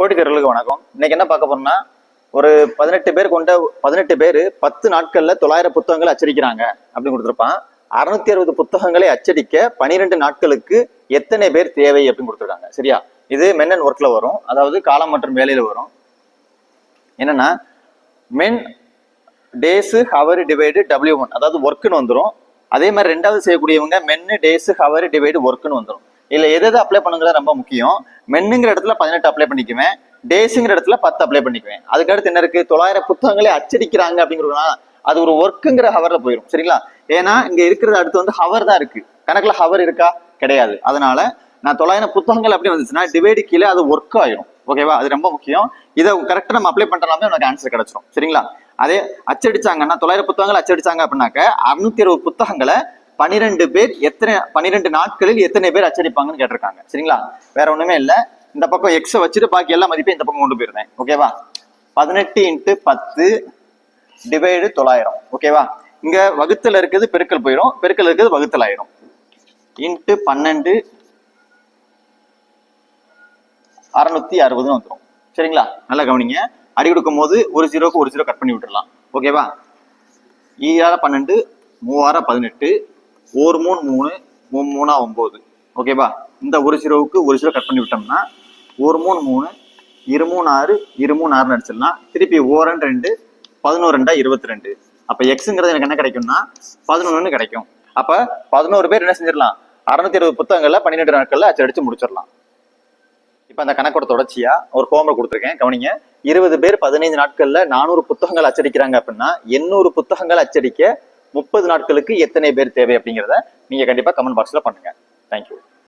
போட்டித்தேர்வுகளுக்கு வணக்கம். இன்னைக்கு என்ன பார்க்க போறோம்னா ஒரு பதினெட்டு பேர் கொண்ட பதினெட்டு பேர் பத்து நாட்கள்ல தொள்ளாயிரம் புத்தகங்களை அச்சடிக்கிறாங்க அப்படின்னு கொடுத்துருப்பான். அறுநூத்தி அறுபது புத்தகங்களை அச்சடிக்க பனிரெண்டு நாட்களுக்கு எத்தனை பேர் தேவை அப்படின்னு கொடுத்துருக்காங்க. சரியா? இது மென் ஒர்க்ல வரும். அதாவது காலம் மற்றும் வேலையில வரும். என்னன்னா men days hour divide W one அதாவது ஒர்க்குன்னு வந்துடும் அதே மாதிரி ரெண்டாவது செய்யக்கூடியவங்க மென்னு டேஸ் ஹவர் டிவைடு ஒர்க்குன்னு வந்துடும் இல்ல எது எது அப்ளை பண்ணுங்கிறது ரொம்ப முக்கியம். மென்னுங்கிற இடத்துல பதினெட்டு அப்ளை பண்ணிக்குவேன். டேஸுங்கிற இடத்துல பத்து அப்ளை பண்ணிக்குவேன். அதுக்கடுத்து என்ன இருக்கு? தொள்ளாயிரம் புத்தகங்களே அச்சடிக்கிறாங்க அப்படிங்கிறதுனா அது ஒரு ஒர்க்குங்கிற ஹவர்ல போயிடும் சரிங்களா? ஏன்னா இங்க இருக்கிறது அடுத்து வந்து ஹவர் தான் இருக்கு. கணக்குல ஹவர் இருக்கா? கிடையாது. அதனால நான் தொள்ளாயிரம் புத்தகங்கள் அப்படி வந்துச்சுன்னா டிவைடு கீழே அது ஒர்க் ஆயிரும். ஓகேவா அது ரொம்ப முக்கியம். இதை கரெக்டா நம்ம அப்ளை பண்றனாமே உனக்கு ஆன்சர் கிடைச்சிரும். சரிங்களா? அதே அச்சடிச்சாங்கன்னா தொள்ளாயிரம் புத்தகங்கள் அச்சடிச்சாங்க அப்படின்னாக்க அறுநூத்தி அறுபது புத்தகங்களை பனிரெண்டு பேர் எத்தனை பனிரெண்டு நாட்களில் எத்தனை பேர் அச்சடிப்பாங்கன்னு கேட்டிருக்காங்க. சரிங்களா? வேற ஒண்ணுமே இல்லை. இந்த பக்கம் எக்ஸை வச்சுட்டு பாக்கி எல்லா மதிப்பையும் இந்த பக்கம் கொண்டு போயிருந்தேன். ஓகேவா பதினெட்டு இன்ட்டு பத்து டிவைடு தொள்ளாயிரம். ஓகேவா இங்க வகுத்துல இருக்குது பெருக்கல் போயிடும் பெருக்கல் இருக்குது வகுத்தல் ஆயிரும். இன்ட்டு பன்னெண்டு அறுநூத்தி அறுபதுன்னு வந்துடும் சரிங்களா? நல்லா கவனிங்க. அடி கொடுக்கும் போது ஒரு ஜீரோக்கு ஒரு ஜீரோ கட் பண்ணி விட்டுடலாம். ஓகேவா ஈரால e பன்னெண்டு மூவாயிரம் பதினெட்டு ஒரு மூணு மூணு மூணு மூணா ஒம்பது. ஓகேவா இந்த ஒரு ஜீரோவுக்கு ஒரு ஜீரோ கட் பண்ணி விட்டோம்னா ஒரு மூணு மூணு இரு மூணு ஆறு இரு மூணு ஆறுன்னு அடிச்சிடலாம் திருப்பி ஓரன் ரெண்டு பதினோரு ரெண்டா இருபத்தி ரெண்டு அப்போ எக்ஸுங்கிறது எனக்கு என்ன கிடைக்கும்னா பதினொன்று கிடைக்கும். அப்போ பதினோரு பேர் என்ன செஞ்சிடலாம்? அறுநூத்தி இருபது புத்தகங்களில் பன்னிரெண்டு நாட்களில் அச்சடிச்சு முடிச்சிடலாம். இப்போ அந்த கணக்கோட தொடர்ச்சியா ஒரு ஹோம்ஒர்க் கொடுத்துருக்கேன். கவனிங்க. இருபது பேர் பதினைந்து நாட்களில் நானூறு புத்தகங்கள் அச்சடிக்கிறாங்க அப்படின்னா எண்ணூறு புத்தகங்கள் அச்சடிக்க முப்பது நாட்களுக்கு எத்தனை பேர் தேவை அப்படிங்கிறத நீங்க கண்டிப்பா கமெண்ட் பாக்ஸில் பண்ணுங்க. தேங்க்யூ